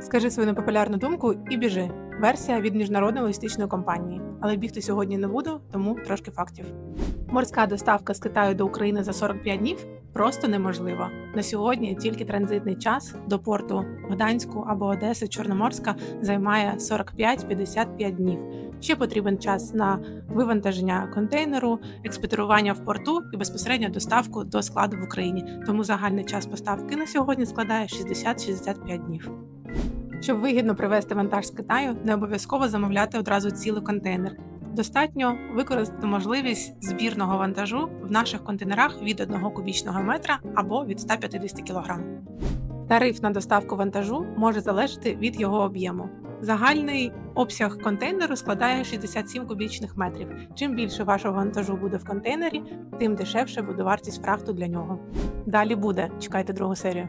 Скажи свою непопулярну думку і біжи. Версія від міжнародної логістичної компанії. Але бігти сьогодні не буду, тому трошки фактів. Морська доставка з Китаю до України за 45 днів просто неможлива. На сьогодні тільки транзитний час до порту Гданську або Одеси Чорноморська займає 45-55 днів. Ще потрібен час на вивантаження контейнеру, експедирування в порту і безпосередньо доставку до складу в Україні. Тому загальний час поставки на сьогодні складає 60-65 днів. Щоб вигідно привезти вантаж з Китаю, не обов'язково замовляти одразу цілий контейнер. Достатньо використати можливість збірного вантажу в наших контейнерах від 1 кубічного метра або від 150 кг. Тариф на доставку вантажу може залежати від його об'єму. Загальний обсяг контейнеру складає 67 кубічних метрів. Чим більше вашого вантажу буде в контейнері, тим дешевше буде вартість фрахту для нього. Далі буде. Чекайте другу серію.